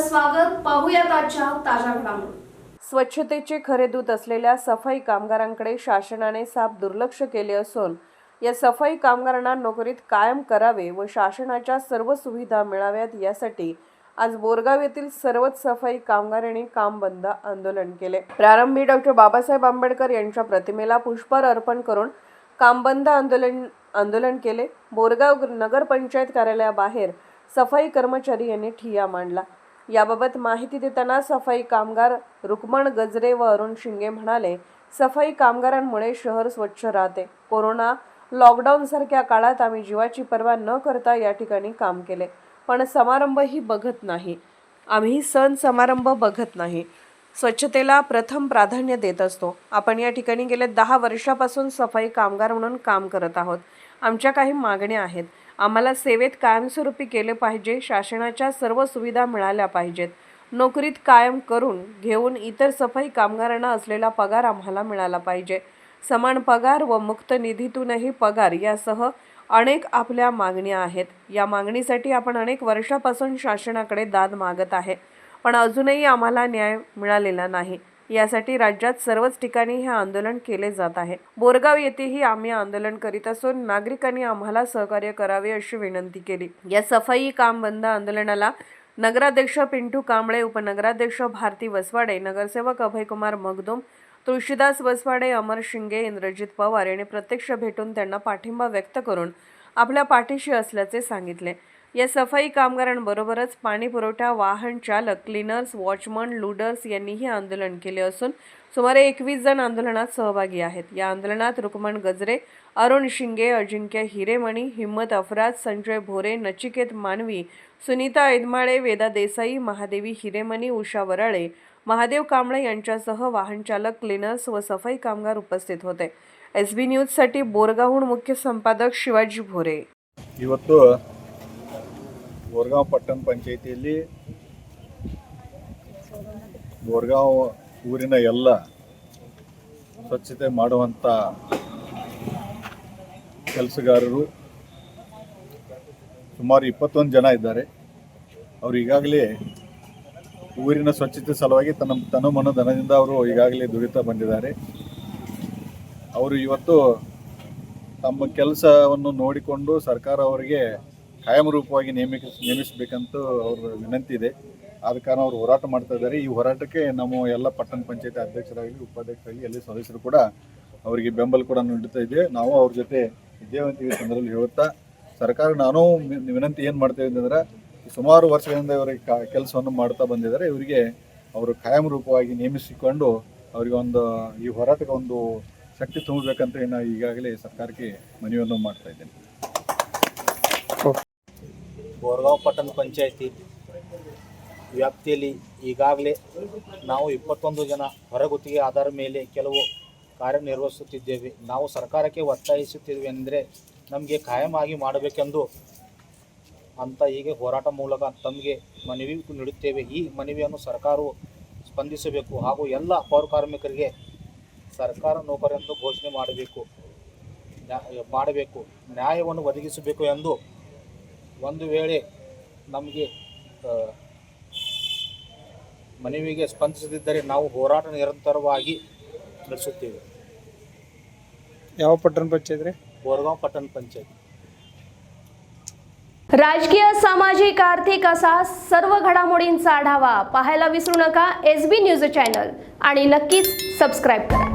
स्वागत पाहूयात आजच्या ताज्या घडामोडी. स्वच्छतेचे खरे दूत असलेल्या सफाई कामगारांकडे शासनाने साफ दुर्लक्ष केले असून या सफाई कामगारांना नोकरीत कायम करावे व शासनाच्या सर्व सुविधा मिळाव्यात यासाठी आज बोरगाव येथील सर्वच सफाई कामगारांनी काम बंद आंदोलन केले. प्रारंभी डॉक्टर बाबासाहेब आंबेडकर यांच्या प्रतिमेला पुष्पहार अर्पण करून काम बंद आंदोलन आंदोलन केले. बोरगाव नगरपंचायत कार्यालयाबाहेर सफाई कर्मचारी यांनी ठिय्या मांडला. याबाबत माहिती देताना सफाई कामगार रुक्मण गजरे व अरुण शिंगे म्हणाले सफाई कामगारांमुळे शहर स्वच्छ राहते. कोरोना लॉकडाऊन सारख्या काळात आम्ही जीवाची पर्वा न करता या ठिकाणी काम केले. पण समारंभही बघत नाही. आम्ही सण समारंभ बघत नाही. स्वच्छतेला प्रथम प्राधान्य देत असतो. आपण या ठिकाणी गेले दहा वर्षापासून सफाई कामगार म्हणून काम करत आहोत. आमच्या काही मागण्या आहेत. आम्हाला सेवेत कायमस्वरूपी केले पाहिजे शासनाच्या सर्व सुविधा मिळाल्या पाहिजेत. नोकरीत कायम करून घेऊन इतर सफाई कामगारांना असलेला पगार आम्हाला मिळाला पाहिजे. समान पगार व मुक्त निधीतूनही पगार यासह अनेक आपल्या मागण्या आहेत. या मागणीसाठी आपण अनेक वर्षापासून शासनाकडे दाद मागत आहे. पण अजूनही आम्हाला न्याय मिळालेला नाही. यासाठी राज्यात सर्वच ठिकाणी हे आंदोलन केले जात आहे. बोरगाव येथेही आम्ही आंदोलन करीत असून नागरिकांनी आम्हाला सहकार्य करावे अशी विनंती केली. या सफाई काम बंद आंदोलनाला नगराध्यक्ष पिंटू कांबळे उपनगराध्यक्ष भारती वसवाडे नगरसेवक अभयकुमार मगदुम तुळशीदास वसवाडे अमर शिंगे इंद्रजित पवार यांनी प्रत्यक्ष भेटून त्यांना पाठिंबा व्यक्त करून आपल्या पाठीशी असल्याचे सांगितले. या सफाई कामगारांबरोबरच पाणी पुरवठा वाहन चालक क्लीनर्स वॉचमन लुडर्स यांनीही आंदोलन केले असून सुमारे एकवीस जण आंदोलनात सहभागी आहेत या आंदोलनात रुक्मण गजरे अरुण शिंगे अजिंक्य हिरेमणी हिम्मत अफराज संजय भोरे नचिकेत मानवी सुनीता ऐदमाळे वेदा देसाई महादेवी हिरेमणी उषा वराळे महादेव कांबळे यांच्यासह वाहनचालक क्लीनर्स व सफाई कामगार उपस्थित होते एस बी न्यूजसाठी बोरगावहून मुख्य संपादक शिवाजी भोरे ಇವತ್ತು ಬೋರ್ಗಾಂವ್ ಪಟ್ಟಣ ಪಂಚಾಯಿತಿಯಲ್ಲಿ ಬೋರ್ಗಾಂವ್ ಊರಿನ ಎಲ್ಲ ಸ್ವಚ್ಛತೆ ಮಾಡುವಂಥ ಕೆಲಸಗಾರರು ಸುಮಾರು ಇಪ್ಪತ್ತೊಂದು ಜನ ಇದ್ದಾರೆ. ಅವರು ಈಗಾಗಲೇ ಊರಿನ ಸ್ವಚ್ಛತೆ ಸಲುವಾಗಿ ತನ್ನ ತನು ಮನ ಧನದಿಂದ ಅವರು ಈಗಾಗಲೇ ದುಡಿತಾ ಬಂದಿದ್ದಾರೆ. ಅವರು ಇವತ್ತು ತಮ್ಮ ಕೆಲಸವನ್ನು ನೋಡಿಕೊಂಡು ಸರ್ಕಾರ ಅವರಿಗೆ ಕಾಯಂ ರೂಪವಾಗಿ ನೇಮಿಕ, ನೇಮಿಸಬೇಕಂತ ಅವ್ರ ವಿನಂತಿ ಇದೆ. ಆದ ಕಾರಣ ಅವರು ಹೋರಾಟ ಮಾಡ್ತಾ ಇದ್ದಾರೆ. ಈ ಹೋರಾಟಕ್ಕೆ ನಮ್ಮ ಎಲ್ಲ ಪಟ್ಟಣ ಪಂಚಾಯತಿ ಅಧ್ಯಕ್ಷರಾಗಲಿ, ಉಪಾಧ್ಯಕ್ಷರಾಗಲಿ, ಎಲ್ಲ ಸದಸ್ಯರು ಕೂಡ ಅವರಿಗೆ ಬೆಂಬಲ ಕೂಡ ನೀಡ್ತಾ ಇದ್ದೇವೆ ನಾವು ಅವ್ರ ಜೊತೆ ಇದ್ದೇವೆ ಈ ಸಂದರ್ಭದಲ್ಲಿ ಹೇಳುತ್ತಾ, ಸರ್ಕಾರ ನಾನು ವಿನಂತಿ ಏನು ಮಾಡ್ತೇವೆ ಅಂತಂದ್ರೆ ಸುಮಾರು ವರ್ಷಗಳಿಂದ ಇವರಿಗೆ ಕೆಲಸವನ್ನು ಮಾಡ್ತಾ ಬಂದಿದ್ದಾರೆ. ಇವರಿಗೆ ಅವರು ಕಾಯಂ ರೂಪವಾಗಿ ನೇಮಿಸಿಕೊಂಡು ಅವರಿಗೆ ಒಂದು, ಈ ಹೋರಾಟಕ್ಕೆ ಒಂದು ಶಕ್ತಿ ತುಂಬಬೇಕಂತ ನಾನು ಈಗಾಗಲೇ ಸರ್ಕಾರಕ್ಕೆ ಮನವಿಯನ್ನು ಮಾಡ್ತಾ ಇದ್ದೇನೆ. ಬೋರ್ಗಾಂವ್ ಪಟ್ಟಣ ಪಂಚಾಯಿತಿ ವ್ಯಾಪ್ತಿಯಲ್ಲಿ ಈಗಾಗಲೇ ನಾವು ಇಪ್ಪತ್ತೊಂದು ಜನ ಹೊರಗುತ್ತಿಗೆ ಆಧಾರ ಮೇಲೆ ಕೆಲವು ಕಾರ್ಯನಿರ್ವಹಿಸುತ್ತಿದ್ದೇವೆ. ನಾವು ಸರ್ಕಾರಕ್ಕೆ ಒತ್ತಾಯಿಸುತ್ತಿದ್ದೇವೆ ಅಂದರೆ ನಮಗೆ ಖಾಯಮಾಗಿ ಮಾಡಬೇಕೆಂದು ಅಂತ ಹೀಗೆ ಹೋರಾಟ ಮೂಲಕ ತಮಗೆ ಮನವಿ ನೀಡುತ್ತೇವೆ. ಈ ಮನವಿಯನ್ನು ಸರ್ಕಾರವು ಸ್ಪಂದಿಸಬೇಕು ಹಾಗೂ ಎಲ್ಲ ಪೌರ ಕಾರ್ಮಿಕರಿಗೆ ಸರ್ಕಾರ ನೌಕರೆಂದು ಘೋಷಣೆ ಮಾಡಬೇಕು. ಮಾಡಬೇಕು. ನ್ಯಾಯವನ್ನು ಒದಗಿಸಬೇಕು ಎಂದು ಒಂದು ವೇಳೆ ನಮಗೆ ಮನವಿಗೆ ಸ್ಪಂದಿಸದಿದ್ದರೆ ನಾವು ಹೋರಾಟ ನಿರಂತರವಾಗಿ ನಡೆಸುತ್ತೇವೆ ಯಾವ ಪಟ್ಟಣ ಪಂಚಾಯತ್ ರೀ ಬೋರ್ಗಾಂವ್ ಪಟ್ಟಣ ಪಂಚಾಯತ್ राजकीय सामाजिक आर्थिक असा सर्व घडामोडींचा आढावा पाहायला विसरू नका एस बी न्यूज चॅनल आणि नक्कीच सबस्क्राईब करा